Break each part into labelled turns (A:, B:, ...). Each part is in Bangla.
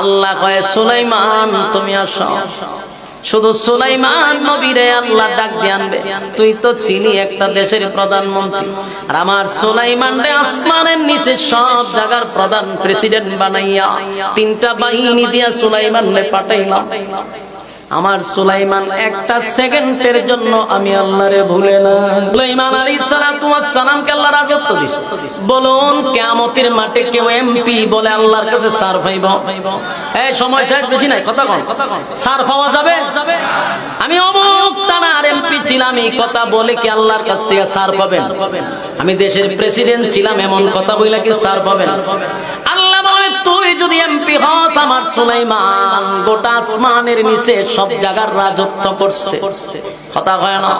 A: আল্লাহ কয়, সুলাইমান, তুমি আসো। শুধু সুলাইমান নবীরে আল্লাহ ডাক দিয়ে আনবে। তুই তো চিনি একটা দেশের প্রধানমন্ত্রী। আর আমার সুলাইমান রে আসমানের নিচে সব জায়গার প্রধান প্রেসিডেন্ট বানাইয়া তিনটা বাহিনী দিয়া সুলাইমান রে পাঠাইলাম। আমার সুলাইমান একটা সেকেন্ডের জন্য আমি আল্লাহরে ভুলে না। সুলাইমান ওয়াস সালামকে আল্লাহ রাজত্ব দিছে। বলুন, কিয়ামতের মাঠে কেউ এমপি বলে আল্লাহর কাছে সার পাইব এই সময় শেষ বেশি নাই, কথা কোন। সার পাওয়া যাবে? আমি অমুক তানার এমপি ছিলাম, এই কথা বলে কি আল্লাহর কাছ থেকে সার পাবেন আমি দেশের প্রেসিডেন্ট ছিলাম, এমন কথা বলে কি সার পাবেন তুই যদি এমপি হস, আমার সুলাইমান, গোটা আসমানের নিচে সব জায়গার রাজত্ব করছে। কথা হয় না?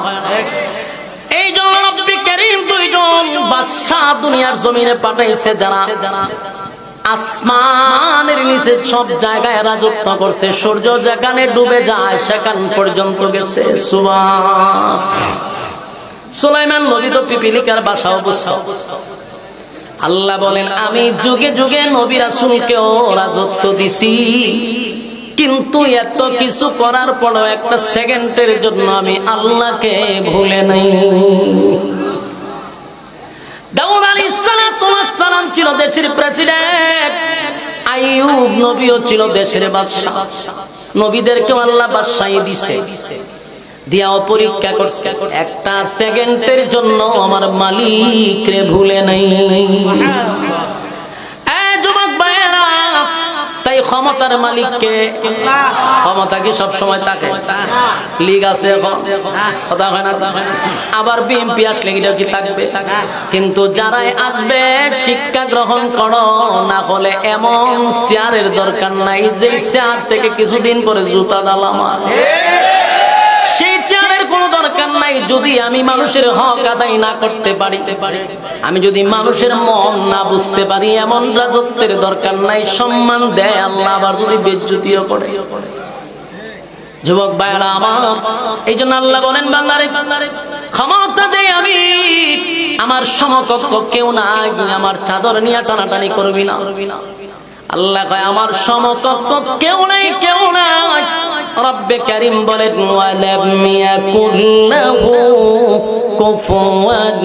A: এই জন্য রব্বি করিম দুইজন বাদশাহ দুনিয়ার জমিনে পাঠাইছে যারা আসমানের নিচে সব জায়গায় রাজত্ব করছে। সূর্য যেখানে ডুবে যায়, সেখান পর্যন্ত গেছে। সুবহান। সুলাইমান নবী তো পিপিলিকার বাসা অবস্থা আল্লাহ বলেন, আমি যুগে যুগে নবী রাসূলকেও রাজত্ব দিছি। কিন্তু এত কিছু করার পরও একটা সেকেন্ডের জন্য আমি আল্লাহকে ভুলে নাই। ছিল দেশের প্রেসিডেন্ট আইয়ুব নবীও ছিল দেশের বাদশা নবীদেরকেও আল্লাহ বাদশাহী দিছে। দিয়াও পরীক্ষা করছে। একটা সেকেন্ডের জন্য আমার মালিক রে ভুলে নাই। তাই ক্ষমতার মালিককে ক্ষমতা কি সব সময় তাকে? লিগ আছে আবার বিএমপি আসলে এটা কি থাকবে? কিন্তু যারাই আসবে, শিক্ষা গ্রহণ করো, না হলে এমন চেয়ারের দরকার নাই যে চেয়ার থেকে কিছুদিন পরে জুতা দালামা নাই যদি আমি মানুষের হক আদায় না করতে পারি। আমি যদি মানুষের মন না বুঝতে পারি, এমন রাজত্বের দরকার নাই, সম্মান দেয় আল্লাহ, আবার যদি বেজ্জুতিও করে। যুবক ভাইরা আমার এই জন্য আল্লাহ বলেন বাংলারে ক্ষমতা দেয় আমি, আমার সমকক্ষ কেউ নাই, আমার চাদর নিয়ে টানাটানি করবি না। আল্লাহ কয়, আমার সমকক্ষ কেউ নাই কেউ নাই। রব্বে কারিম বলেন, ওয়ালাম কুফুয়ান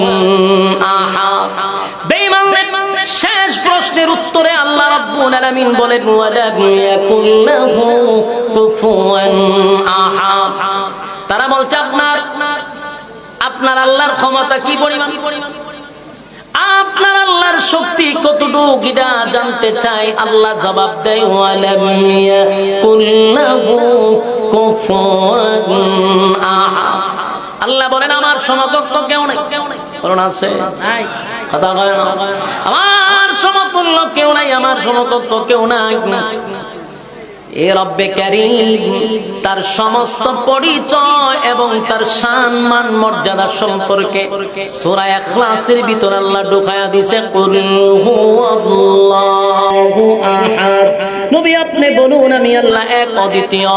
A: বেঈমানদের শেষ প্রশ্নের উত্তরে আল্লাহ রাব্বুল আলামিন বলেন, ওয়ালাম ইয়াকুল্লাহু কুফুয়ান আহাদ। তারা বলছে, আপনার আপনার আল্লাহর ক্ষমতা কি পরিমাণ? আপনার আল্লাহর শক্তি কতটুকু এটা জানতে চাই? আল্লাহ জবাব দেয় ওয়ালাম ইয়াকুল্লাহু কুফুয়ান আল্লাহ বলেন আমার সমকক্ষ কেউ নেই। বলুন আছে? কথা কয় না। আমার সমতুল্য কেউ নাই আমার সমকক্ষ কেউ নাই। এ রব্বে কারীম, তার সমস্ত পরিচয় এবং তার সম্মান মর্যাদা সম্পর্কে সূরা ইখলাসের ভিতর আল্লাহ ঢুকায়া দিয়েছে, কুল হুয়াল্লাহু আহাদ। নবী আপনি বলুন, আমি আল্লাহ এক, অদ্বিতীয়।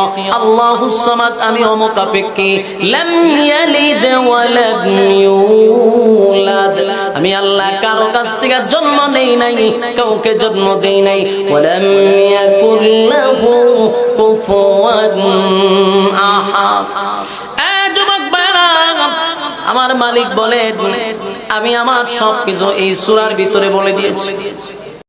A: সামাদ, আমি অমুকাপেক্ষী। লাম ইয়ালিদ ওয়া লাম ইউলাদ। আমি আল্লাহ কারও কাছ থেকে জন্ম নেই নাই, কাউকে জন্ম দেই নাই। ওয়ালাম ইয়াকুল্লাহু কুফুয়ান আমার মালিক বলে আমি আমার সবকিছু এই সূরার ভিতরে বলে দিয়েছি।